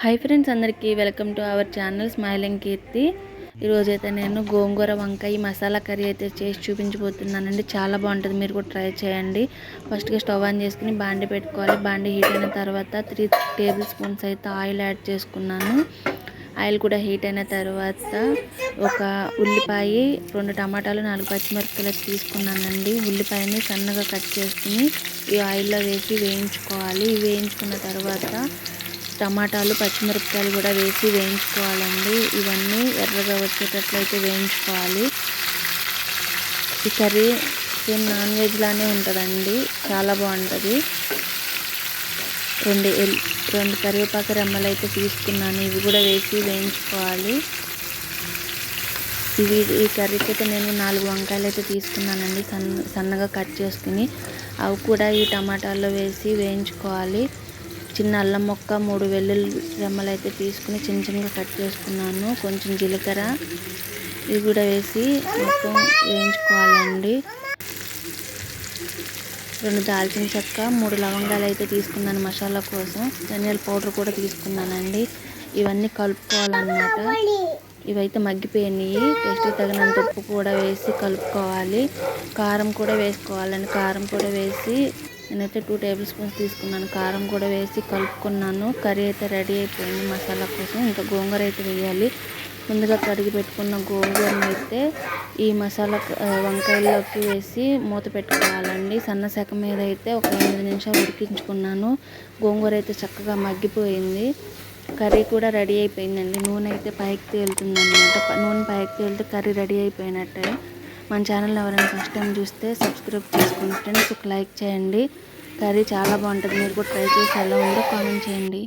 Hi friends అందరికీ welcome to our channel smiling Keerthi ఈరోజు అయితే నేను గోంగూర వంకాయ మసాలా కర్రీ అయితే చేసి చూపించబోతున్నానండి. చాలా బాగుంటుంది మీరు కూడా ట్రై చేయండి. ఫస్ట్గా స్టవ్ ఆన్ చేసుకుని బాండి పెట్టుకోవాలి. బాండి హీట్ అయిన తర్వాత త్రీ టేబుల్ స్పూన్స్ అయితే ఆయిల్ యాడ్ చేసుకున్నాను. ఆయిల్ కూడా హీట్ అయిన తర్వాత ఒక ఉల్లిపాయ రెండు టమాటాలు నాలుగు పచ్చిమిరపకాయలు తీసుకున్నానండి. ఉల్లిపాయని సన్నగా కట్ చేసుకుని ఈ ఆయిల్లో వేసి వేయించుకోవాలి. వేయించుకున్న తర్వాత టమాటాలు పచ్చిమిరపకాయలు కూడా వేసి వేయించుకోవాలండి. ఇవన్నీ ఎర్రగా వచ్చేటట్లయితే వేయించుకోవాలి. ఈ కర్రీ సేమ్ నాన్ వెజ్లానే ఉంటుందండి. చాలా బాగుంటుంది. రెండు ఎల్ రెండు కరివేపాకు రెమ్మలు అయితే తీసుకున్నాను. ఇవి కూడా వేసి వేయించుకోవాలి. ఇవి ఈ కర్రీకి అయితే నేను నాలుగు వంకాయలు అయితే తీసుకున్నానండి. సన్న సన్నగా కట్ చేసుకుని. అవి కూడా ఈ టమాటాల్లో వేసి వేయించుకోవాలి. చిన్న అల్లం మొక్క మూడు వెల్లుల్లి రెమ్మలు అయితే తీసుకుని చిన్న చిన్నగా కట్ చేసుకున్నాను. కొంచెం జీలకర్ర ఇవి కూడా వేసి మొత్తం వేయించుకోవాలండి. రెండు దాల్చిన చెక్క మూడు లవంగాలు అయితే తీసుకున్నాను మసాలా కోసం. ధనియాల పౌడర్ కూడా తీసుకున్నానండి. ఇవన్నీ కలుపుకోవాలన్నమాట. ఇవైతే మగ్గిపోయినాయి. టేస్ట్ తగినంత ఉప్పు కూడా వేసి కలుపుకోవాలి. కారం కూడా వేసుకోవాలండి. కారం కూడా వేసి నేనైతే టూ టేబుల్ స్పూన్స్ తీసుకున్నాను. కారం కూడా వేసి కలుపుకున్నాను. కర్రీ అయితే రెడీ అయిపోయింది. మసాలా కోసం ఇంకా గోంగూర అయితే వేయాలి. ముందుగా కడిగి పెట్టుకున్న గోంగూరను అయితే ఈ మసాలా వంకాయల్లోకి వేసి మూత పెట్టుకోవాలండి. సన్న శాఖ మీద అయితే ఒక ఎనిమిది నిమిషాలు ఉడికించుకున్నాను. గోంగూర అయితే చక్కగా మగ్గిపోయింది. కర్రీ కూడా రెడీ అయిపోయిందండి. నూనె అయితే పైకి తేలుతుంది అనమాట నూనె పైకి తేలితే కర్రీ రెడీ అయిపోయినట్టే. మన ఛానల్ ఎవరైనా ఫస్ట్ టైం చూస్తే సబ్స్క్రైబ్ చేసుకోండి ఫ్రెండ్స్ ఒక లైక్ చేయండి. కర్రీ చాలా బాగుంటుంది. మీరు కూడా ట్రై చేసి ఎలా ఉందో కామెంట్ చేయండి.